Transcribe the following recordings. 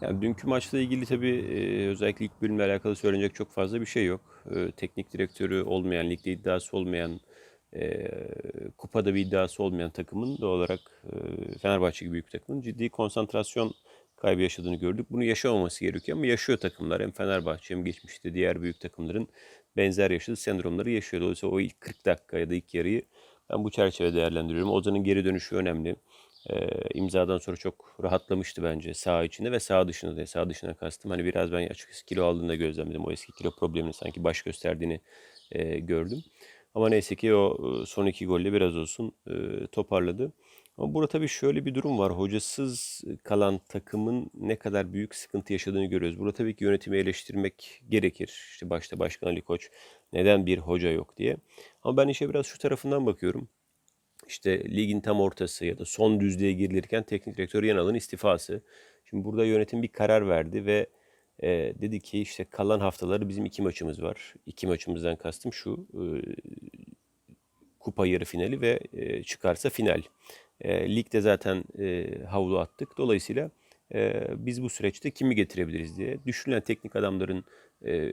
Yani dünkü maçla ilgili tabii özellikle ilk bölümle alakalı söylenecek çok fazla bir şey yok. Teknik direktörü olmayan, ligde iddiası olmayan, kupada bir iddiası olmayan takımın doğal olarak Fenerbahçe gibi büyük takımın ciddi konsantrasyon kaybı yaşadığını gördük. Bunu yaşamaması gerekiyor ama yaşıyor takımlar. Hem Fenerbahçe hem geçmişte diğer büyük takımların benzer yaşadığı sendromları yaşıyor. Dolayısıyla o ilk 40 dakika ya da ilk yarıyı ben bu çerçevede değerlendiriyorum. Ozan'ın geri dönüşü önemli. E, imzadan sonra çok rahatlamıştı bence sağ içinde ve sağ dışında da. Sağ dışına kastım. Hani biraz ben açıkçası kilo aldığında gözlemledim. O eski kilo problemini sanki baş gösterdiğini e, gördüm. Ama neyse ki o son iki golle biraz olsun e, toparladı. Ama burada tabii şöyle bir durum var. Hocasız kalan takımın ne kadar büyük sıkıntı yaşadığını görüyoruz. Burada tabii ki yönetimi eleştirmek gerekir. İşte başta Başkan Ali Koç neden bir hoca yok diye. Ama ben işe biraz şu tarafından bakıyorum işte ligin tam ortası ya da son düzlüğe girilirken teknik direktör Yanal'ın istifası. Şimdi burada yönetim bir karar verdi ve e, dedi ki işte kalan haftaları bizim iki maçımız var. İki maçımızdan kastım şu e, kupa yarı finali ve e, çıkarsa final. E, ligde zaten e, havlu attık. Dolayısıyla e, biz bu süreçte kimi getirebiliriz diye düşünülen teknik adamların e,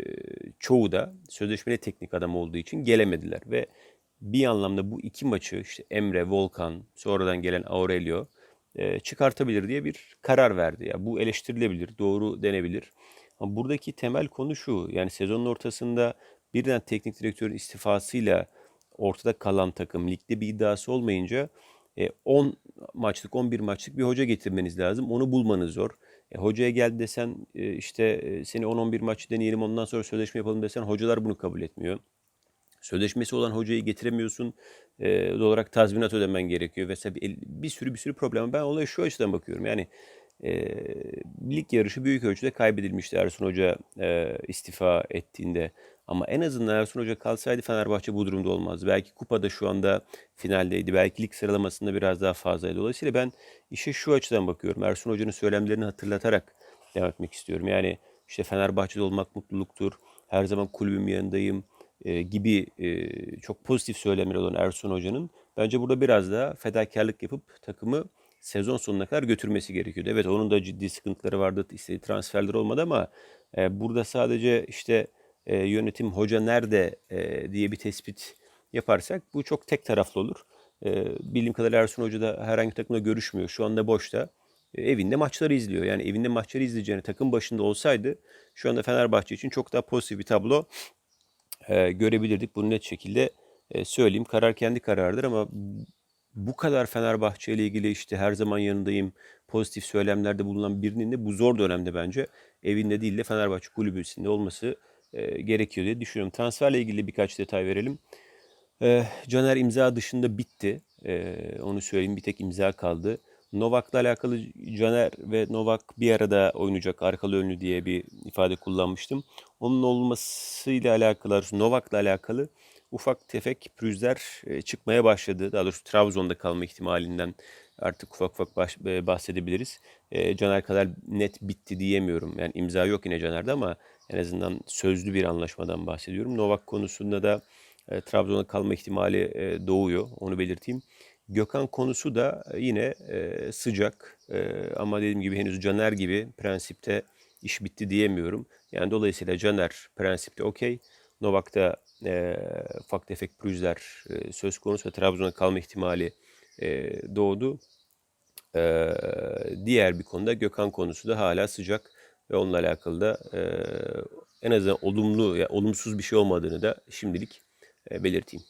çoğu da sözleşmeli teknik adam olduğu için gelemediler ve bir anlamda bu iki maçı işte Emre, Volkan, sonradan gelen Aurelio e, çıkartabilir diye bir karar verdi. Ya bu eleştirilebilir, doğru denebilir. Ama buradaki temel konu şu. Yani sezonun ortasında birden teknik direktörün istifasıyla ortada kalan takım ligde bir iddiası olmayınca e, 10 maçlık 11 maçlık bir hoca getirmeniz lazım. Onu bulmanız zor. E, hocaya gel desen e, işte e, seni 10-11 maç deneyelim ondan sonra sözleşme yapalım desen hocalar bunu kabul etmiyor. Sözleşmesi olan hocayı getiremiyorsun. E, doğal olarak tazminat ödemen gerekiyor vesaire bir, bir sürü bir sürü problem. Ben olaya şu açıdan bakıyorum. Yani e, lig yarışı büyük ölçüde kaybedilmişti Ersun Hoca e, istifa ettiğinde. Ama en azından Ersun Hoca kalsaydı Fenerbahçe bu durumda olmazdı. Belki kupada şu anda finaldeydi. Belki lig sıralamasında biraz daha fazlaydı. Dolayısıyla ben işe şu açıdan bakıyorum. Ersun Hoca'nın söylemlerini hatırlatarak devam etmek istiyorum. Yani işte Fenerbahçe'de olmak mutluluktur. Her zaman kulübüm yanındayım e, gibi e, çok pozitif söylemleri olan Ersun Hoca'nın bence burada biraz daha fedakarlık yapıp takımı sezon sonuna kadar götürmesi gerekiyordu. Evet onun da ciddi sıkıntıları vardı. istediği transferler olmadı ama e, burada sadece işte e, yönetim hoca nerede e, diye bir tespit yaparsak bu çok tek taraflı olur. E, bildiğim kadarıyla Ersun Hoca da herhangi bir takımla görüşmüyor. Şu anda boşta. E, evinde maçları izliyor. Yani evinde maçları izleyeceğini takım başında olsaydı şu anda Fenerbahçe için çok daha pozitif bir tablo e, görebilirdik. Bunu net şekilde e, söyleyeyim. Karar kendi kararıdır ama bu kadar Fenerbahçe ile ilgili işte her zaman yanındayım pozitif söylemlerde bulunan birinin de bu zor dönemde bence evinde değil de Fenerbahçe kulübüsünde olması e, gerekiyor diye düşünüyorum. Transferle ilgili birkaç detay verelim. E, Caner imza dışında bitti. E, onu söyleyeyim bir tek imza kaldı. Novak'la alakalı Caner ve Novak bir arada oynayacak arkalı önlü diye bir ifade kullanmıştım. Onun olmasıyla alakalı, Novak'la alakalı ufak tefek pürüzler e, çıkmaya başladı. Daha doğrusu Trabzon'da kalma ihtimalinden artık ufak ufak baş, e, bahsedebiliriz. E, Caner kadar net bitti diyemiyorum. Yani imza yok yine Caner'de ama en azından sözlü bir anlaşmadan bahsediyorum. Novak konusunda da e, Trabzon'da kalma ihtimali e, doğuyor. Onu belirteyim. Gökhan konusu da yine e, sıcak e, ama dediğim gibi henüz Caner gibi prensipte iş bitti diyemiyorum. Yani dolayısıyla Caner prensipte okey. Novak'ta e, ufak tefek pürüzler e, söz konusu ve Trabzon'a kalma ihtimali e, doğdu. E, diğer bir konuda Gökhan konusu da hala sıcak ve onunla alakalı da e, en azından olumlu ya yani olumsuz bir şey olmadığını da şimdilik e, belirteyim.